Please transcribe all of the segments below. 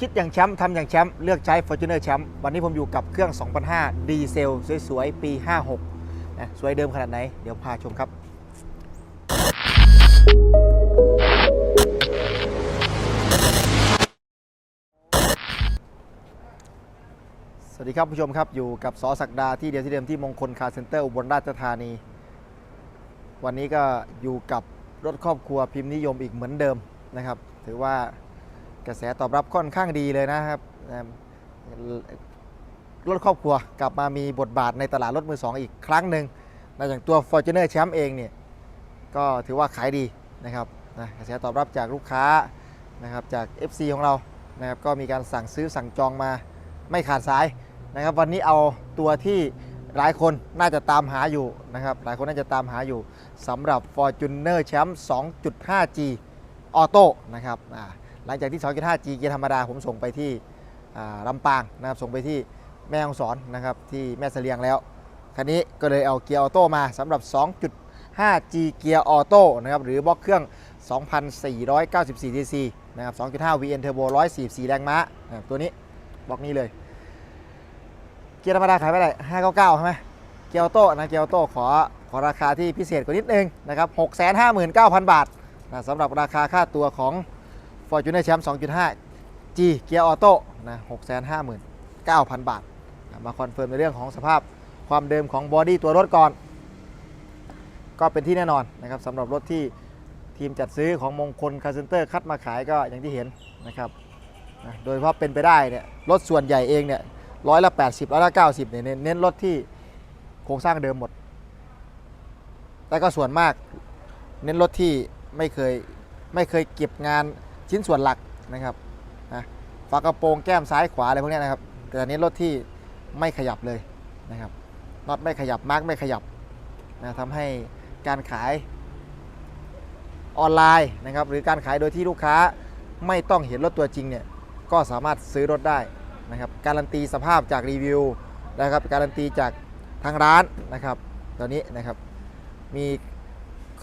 คิดอย่างแชมป์ทำอย่างแชมป์เลือกใช้ Fortuner แชมป์วันนี้ผมอยู่กับเครื่อง 2005 ดีเซล สวยๆ ปี 56 นะ สวยเดิมขนาดไหน เดี๋ยวพาชมครับ สวัสดีครับผู้ชมครับอยู่กับสอศักดาที่เดียวที่เดิมที่มงคลคาร์เซ็นเตอร์อุบลราชธานี วันนี้ก็อยู่กับรถครอบครัวพิมพ์นิยมอีกเหมือนเดิมนะครับ ถือว่า กระแสตอบรับค่อนข้างดีเลยนะครับนะครับรถครอบครัวกลับมามีบทบาทในตลาดรถมือสองอีกครั้งหนึ่งนะอย่างตัว Fortuner แชมป์เองเนี่ยก็ถือว่าขายดีนะครับนะกระแสตอบรับจากลูกค้านะครับจาก FC ของเรานะครับก็มีการสั่งซื้อสั่งจองมาไม่ขาดสายนะครับ วันนี้เอาตัวที่หลายคนน่าจะตามหาอยู่นะครับหลายคนน่าจะตามหาอยู่สำหรับ Fortuner แชมป์ 2.5G ออโต้นะครับอ่า หลังจากที่ 2.5G เกียร์ธรรมดาผมส่งไปที่ลำปางนะครับส่งไปที่แม่ฮองสอนนะครับที่แม่เสลียงแล้วคันนี้ก็เลยเอาเกียร์ออโต้มาสำหรับ 2.5G เกียร์ออโต้นะครับหรือบล็อกเครื่อง 2,494 cc นะครับ 2.5 VN Turbo 144 แรงม้านะครับตัวนี้บล็อกนี้เลย เกียร์ธรรมดาขายไปได้599 ใช่ไหมเกียร์ออโต้นะเกียร์ออโต้ขอขอราคาที่พิเศษกว่านิดนึงนะครับ 659,000 บาทนะสำหรับราคาค่าตัวของ Fortuner Champ 2.5 G เกียร์ออโต้นะ659,000บาทนะมาคอนเฟิร์มในเรื่องของสภาพความเดิมของบอดี้ตัวรถก่อน ก็เป็นที่แน่นอนนะครับสำหรับรถที่ทีมจัดซื้อของมงคลคาร์เซนเตอร์คัดมาขายก็อย่างที่เห็นนะครับนะโดยเฉพาะเป็นไปได้เนี่ยรถส่วนใหญ่เองเนี่ยร้อยละ 80ร้อยละ 90เนี่ยเน้นเน้นรถที่โครงสร้างเดิมหมด แต่ก็ส่วนมาก เน้นรถที่ไม่เคยไม่เคยเก็บงาน ชิ้นส่วนหลักนะครับนะฝากระโปรงแก้มซ้ายขวาอะไรพวกนี้นะครับแต่เน้นรถที่ไม่ขยับเลยนะครับน็อตไม่ขยับมาร์กไม่ขยับนะทำให้การขายออนไลน์นะครับหรือการขายโดยที่ลูกค้าไม่ต้องเห็นรถตัวจริงเนี่ยก็สามารถซื้อรถได้นะครับการันตีสภาพจากรีวิวนะครับการันตีจากทางร้านนะครับตอนนี้นะครับมี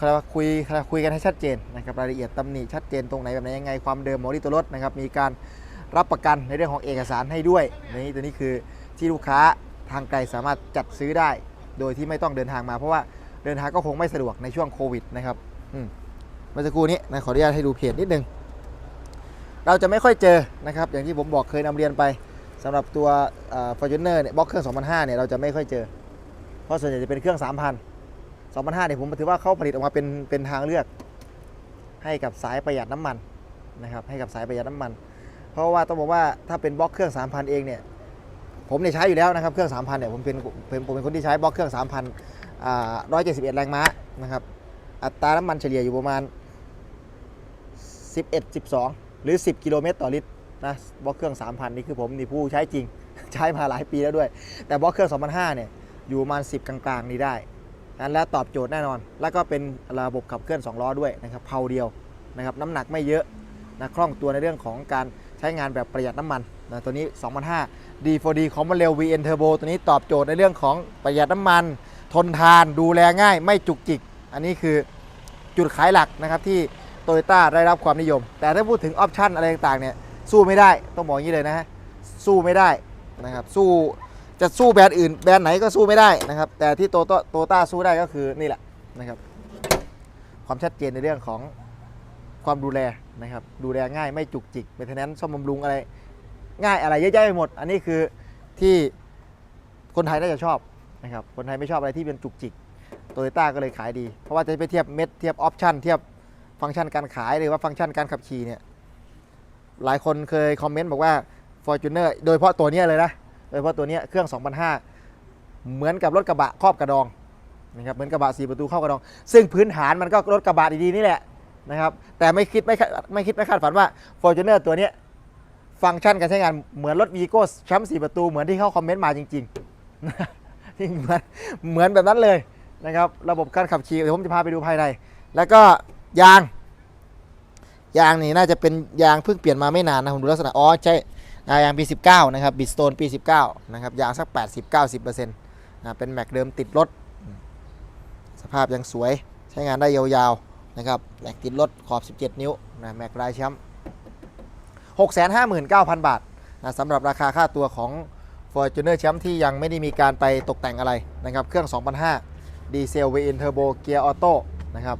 คุยคุยกันให้ชัดเจนนะครับรายละเอียดตำหนิชัดเจนตรงไหนแบบไหนยังไงความเดิมขอรีตัวรถนะครับมีการรับประกันในเรื่องของเอกสารให้ด้วยนี่ตัวนี้คือที่ลูกค้าทางไกลสามารถจัดซื้อได้ โดยที่ไม่ต้องเดินทางมา เพราะว่าเดินทางก็คงไม่สะดวกในช่วงโควิดนะครับอืมเมื่อสักครู่นี้นะขออนุญาตให้ดูเพจนิดนึง เราจะไม่ค่อยเจอนะครับ อย่างที่ผมบอกเคยนำเรียนไปสำหรับตัวฟอร์จูเนอร์เนี่ยบล็อกเครื่อง 2005เนี่ยเราจะไม่ค่อยเจอ เพราะส่วนใหญ่จะเป็นเครื่อง 3,000 2005เนี่ยผมถือว่าเขาผลิตออกมาเป็นเป็นทางเลือก ให้กับสายประหยัดน้ำมันนะครับให้กับสายประหยัดน้ำมัน เพราะว่าต้องบอกว่าถ้าเป็นบล็อกเครื่อง 3,000 เองเนี่ยผมเนี่ยใช้อยู่แล้วนะครับเครื่อง 3,000เนี่ยผมเป็นเป็นผมเป็นคนที่ใช้บล็อกเครื่อง 3,000อ่า171 แรงม้านะครับอัตราน้ำมันเฉลี่ยอยู่ประมาณ 11 12 หรือ 10 กิโลเมตรต่อลิตรนะบล็อกเครื่อง 3,000 นี่คือผมนี่ผู้ใช้จริง ใช้มาหลายปีแล้วด้วย แต่บล็อกเครื่อง2005เนี่ยอยู่ประมาณ 10 กลางๆ นี่ได้ นั้นและตอบโจทย์แน่นอน แล้วก็เป็นระบบขับเคลื่อน 2 ล้อด้วยนะครับเพาเดียวนะครับน้ำหนักไม่เยอะนะคล่องตัวในเรื่องของการใช้งานแบบประหยัดน้ำมันนะตัวนี้2005 D4D ของมันเร็ว VN Turbo ตัวนี้ตอบโจทย์ในเรื่องของประหยัดน้ำมัน ทนทานดูแลง่าย ไม่จุกจิก อันนี้คือจุดขายหลักนะครับที่โตโยต้าได้รับความนิยม แต่ถ้าพูดถึงออปชันอะไรต่างๆเนี่ยสู้ไม่ได้ต้องบอกอย่างนี้เลยนะฮะสู้ไม่ได้นะครับสู้ จะสู้แบรนด์อื่นแบรนด์ไหนก็สู้ไม่ได้นะครับ แต่ที่โตโตโตต้าสู้ได้ก็คือนี่แหละนะครับ ความชัดเจนในเรื่องของความดูแลนะครับ ดูแลง่ายไม่จุกจิกเป็นทนั้นซ่อมบำรุงอะไร ง่ายอะไรเยอะแยะไปหมด อันนี้คือที่คนไทยน่าจะชอบนะครับ คนไทยไม่ชอบอะไรที่เป็นจุกจิกโตโยต้าก็เลยขายดี เพราะว่าจะไปเทียบเม็ดเทียบออปชันเทียบฟังก์ชันการขายหรือว่าฟังก์ชันการขับขี่เนี่ยหลายคนเคยคอมเมนต์บอกว่า Fortuner โดยเฉพาะตัวเนี้ยเลยนะ ยเฉพาะตัวนี้เครื่อง 2005 เหมือนกับรถกระบะครอบกระดองนะครับเหมือนกระบะ4ประตูครอบกระดอง ซึ่งพื้นฐานมันก็รถกระบะดีๆนี่แหละนะครับแต่ไม่คิดไม่ไม่คิดไม่คาดฝันว่า Fortuner ตัวนี้ฟังก์ชันการใช้งานเหมือนรถวีโก้แชมป์สี่ประตูเหมือนที่เขาคอมเมนต์มาจริงๆจริงเหมือนเหมือนแบบนั้นเลยนะครับระบบการขับขี่เดี๋ยวผมจะพาไปดูภายใน แล้วก็ยาง ยางนี่น่าจะเป็นยางเพิ่งเปลี่ยนมาไม่นานนะผมดูลักษณะอ๋อใช่ ยางปี 19 นะครับบิสโตนปี 19 นะครับยางสัก 80-90%นะเป็นแม็กเดิมติดรถ สภาพยังสวยใช้งานได้ยาวๆนะครับแม็กติดรถขอบ 17 นิ้วนะแม็กลายแชมป์659,000 บาทนะสำหรับราคาค่าตัวของ Fortuner Champ ที่ยังไม่ได้มีการไปตกแต่งอะไรนะครับเครื่อง2005ดีเซล V-in Turbo เกียร์ออโต้นะครับ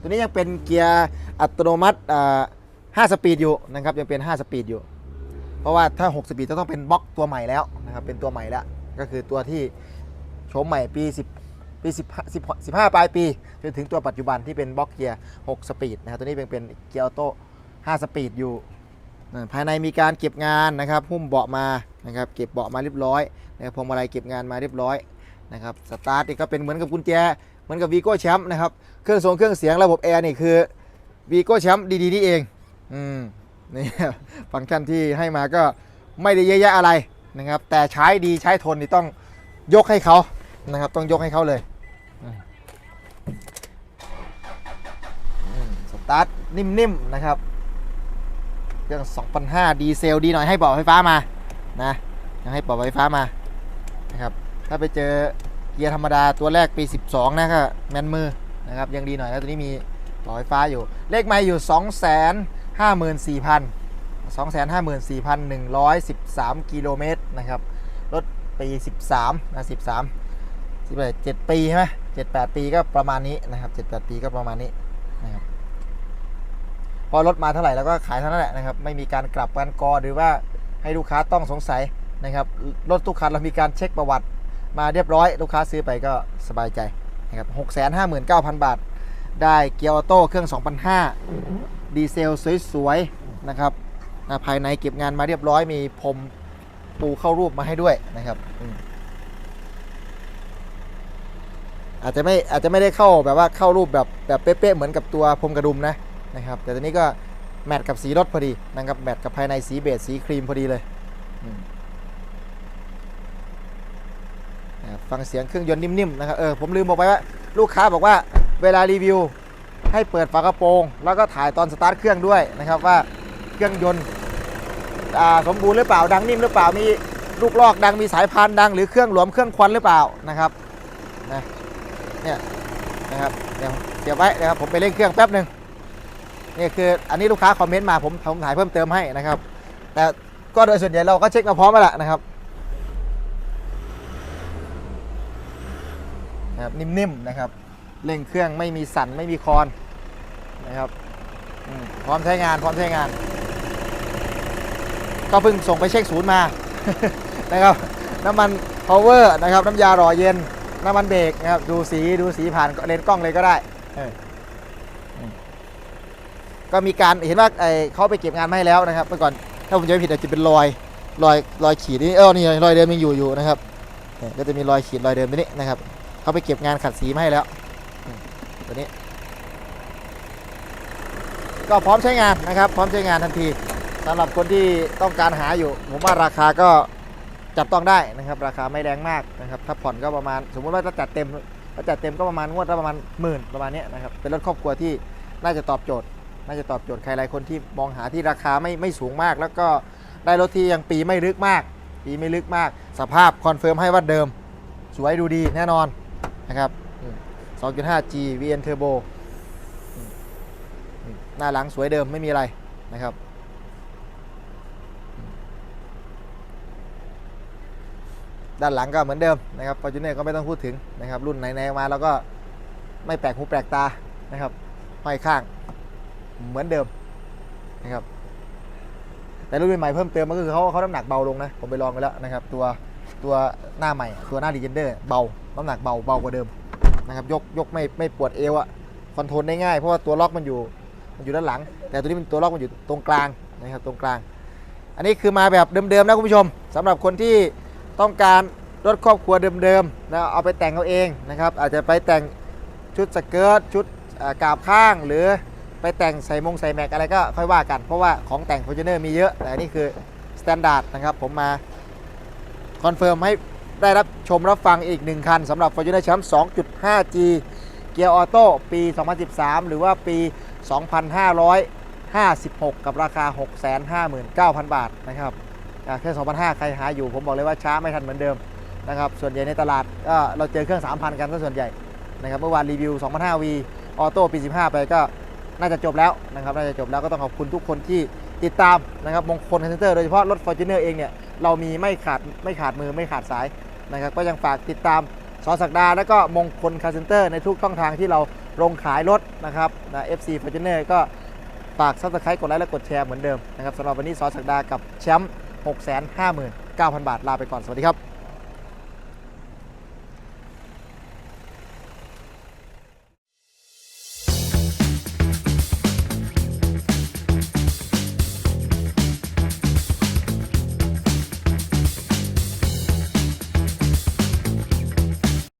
ตัวนี้ยังเป็นเกียร์อัตโนมัติอ่า5สปีดอยู่นะครับยังเป็น 5 สปีดอยู่ ราะว่าถ้า6สปีดจะต้องเป็นบล็อกตัวใหม่แล้วนะครับเป็นตัวใหม่แล้ว ก็คือตัวที่โฉมใหม่ปี 10 ปี15 10 15 ปลายปีจนถึงตัวปัจจุบันที่เป็นบล็อกเกียร์ 6 สปีดนะครับตัวนี้เป็นเป็นเกียร์ออโต้ 5 สปีดอยู่ ภายในมีการเก็บงานนะครับหุ้มเบาะมานะครับเก็บเบาะมาเรียบร้อยนะครับพวงมาลัยเก็บงานมาเรียบร้อยนะครับสตาร์ทนี่ก็เป็นเหมือนกับกุญแจเหมือนกับวีโก้แชมป์นะครับเครื่องทรงเครื่องเสียงระบบแอร์นี่คือวีโก้แชมป์ดีๆนี่เองอืม นี่ฟังก์ชันที่ให้มาก็ไม่ได้เยอะแยะอะไรนะครับ แต่ใช้ดีใช้ทนนี่ต้องยกให้เขานะครับ ต้องยกให้เขาเลยสตาร์ทนิ่มๆนะครับเครื่อง2005ดีเซลดีหน่อยให้เบาะไฟฟ้ามานะยังให้เบาะไฟฟ้ามานะครับ ถ้าไปเจอเกียร์ธรรมดาตัวแรกปี 12 นะก็แมนมือนะครับยังดีหน่อยแล้วตัวนี้มีเบาะไฟฟ้าอยู่ เลขไม่อยู่2 5 4 0 0 254,113 กิโลเมตรนะครับ รถปี 13นะ13 17 7ปีใช่ไหม78 ปีก็ประมาณนี้นะครับ 78 ปีก็ประมาณนี้นะครับพอรถมาเท่าไหร่แล้วก็ขายเท่านั้นแหละนะครับ ไม่มีการกลับกันกอหรือว่าให้ลูกค้าต้องสงสัยนะครับรถทุกคันเรามีการเช็คประวัติมาเรียบร้อย ลูกค้าซื้อไปก็สบายใจนะครับ659,000บาท ได้เกียร์ออโต้เครื่อง2005 ดีเซลสวยๆนะครับภายในเก็บงานมาเรียบร้อยมีพรมปูเข้ารูปมาให้ด้วยนะครับอาจจะไม่อาจจะไม่ได้เข้าแบบว่าเข้ารูปแบบแบบเป๊ะๆเหมือนกับตัวพรมกระดุมนะนะครับ แต่ตัวนี้ก็แมทกับสีรถพอดีนะครับแมทกับภายในสีเบจสีครีมพอดีเลยฟังเสียงเครื่องยนต์นิ่มๆนะครับเออผมลืมบอกไปว่าลูกค้าบอกว่าเวลารีวิว ให้เปิดฝากระโปรง แล้วก็ถ่ายตอนสตาร์ทเครื่องด้วยนะครับว่าเครื่องยนต์สมบูรณ์หรือเปล่าดังนิ่มหรือเปล่ามีลูกลอกดังมีสายพานดัง หรือเครื่องหลวมเครื่องควันหรือเปล่านะครับนะเนี่ยนะครับเดี๋ยวเสียบไว้นะครับผมไปเร่งเครื่องแป๊บหนึ่งนี่คืออันนี้ลูกค้าคอมเมนต์มาผมผมถ่ายเพิ่มเติมให้นะครับ แต่ก็โดยส่วนใหญ่เราก็เช็คมาพร้อมแล้วนะครับนะครับนิ่มๆนะครับ เร่งเครื่องไม่มีสั่นไม่มีคอนนะครับพร้อมใช้งานพร้อมใช้งาน ก็เพิ่งส่งไปเช็คศูนย์มานะครับน้ำมัน power นะครับน้ำยาหล่อเย็นน้ำมันเบรกนะครับดูสีดูสีผ่านเลนส์กล้องเลยก็ได้ก็มีการเห็นว่าไอเขาไปเก็บงานมาให้แล้วนะครับเมื่อก่อนถ้าผมจำไม่ผิดอาจจะเป็นรอยรอยรอยขีดนี่เออนี่รอยเดิมยังอยู่อยู่นะครับก็จะมีรอยขีดรอยเดิมตัวนี้นะครับเขาไปเก็บงานขัดสีมาให้แล้ว ตัวนี้ ก็พร้อมใช้งานนะครับ พร้อมใช้งานทันทีสำหรับคนที่ต้องการหาอยู่ผมว่าราคาก็จับต้องได้นะครับ ราคาไม่แรงมากนะครับ ถ้าผ่อนก็ประมาณ สมมุติว่าถ้าจัดเต็มถ้าจัดเต็มก็ประมาณงวดละประมาณหมื่นประมาณนี้นะครับ เป็นรถครอบครัวที่น่าจะตอบโจทย์ น่าจะตอบโจทย์ใครหลายคนที่มองหาที่ราคาไม่ไม่สูงมาก แล้วก็ได้รถที่ยังปีไม่ลึกมาก ปีไม่ลึกมาก สภาพคอนเฟิร์มให้ว่าเดิม สวยดูดีแน่นอนนะครับ 2.5G VN Turbo หน้าหลังสวยเดิมไม่มีอะไรนะครับ ด้านหลังก็เหมือนเดิมนะครับ Fortuner ก็ไม่ต้องพูดถึงนะครับ รุ่นไหนๆมาแล้วก็ไม่แปลกหูแปลกตานะครับห้อยข้างเหมือนเดิมนะครับ แต่รุ่นใหม่เพิ่มเติมก็คือเขาเขาน้ำหนักเบาลงนะ ผมไปลองไปแล้วนะครับ ตัวตัวหน้าใหม่ ตัวหน้าดีเจนเดอร์เบา น้ำหนักเบาเบากว่าเดิม นะครับยกยกไม่ไม่ปวดเอวอะคอนโทรลได้ง่ายเพราะว่าตัวล็อกมันอยู่มันอยู่ด้านหลัง แต่ตัวนี้มันตัวล็อกมันอยู่ตรงกลางนะครับตรงกลาง อันนี้คือมาแบบเดิมๆนะคุณผู้ชมสำหรับคนที่ต้องการรถครอบครัวเดิมๆนะเอาไปแต่งเอาเองนะครับอาจจะไปแต่งชุดสเกิร์ตชุดกาบข้าง หรือไปแต่งใส่มงใส่แม็กอะไรก็ค่อยว่ากัน เพราะว่าของแต่ง f o r t u n e r มีเยอะแต่นนี่คือสแตนดาร์ดนะครับผมมาคอนเฟิร์มให้ ได้รับชมรับฟังอีก 1 คันสำหรับ Fortuner Champ 2.5G เกียร์ออโต้ปี 2013 หรือว่าปี 2556 กับราคา 659,000 บาทนะครับอ่เครื่อง2,500 ใครหาอยู่ ผมบอกเลยว่าช้าไม่ทันเหมือนเดิมนะครับส่วนใหญ่ในตลาดก็เราเจอเครื่อง 3,000 กันซะส่วนใหญ่นะครับเมื่อวานรีวิว 2,500V ออโต้ปี 15 ไปก็น่าจะจบแล้วนะครับน่าจะจบแล้วก็ต้องขอบคุณทุกคนที่ติดตามนะครับมงคลคาร์เซนเตอร์โดยเฉพาะรถ f o r t u n e r เองเนี่ย เรามีไม่ขาดไม่ขาดมือไม่ขาดสาย นะครับก็ยังฝากติดตามสอสักดา และก็มงคลคาร์เซนเตอร์ในทุกช่องทางที่เราลงขายรถนะครับนะ FC f o r t u n e r ก็ฝากซับสไครต์กดไลค์และกดแชร์เหมือนเดิมนะครับสำหรับวันนี้สอสักดากับแชมป์659,000 บาทลาไปก่อนสวัสดีครับ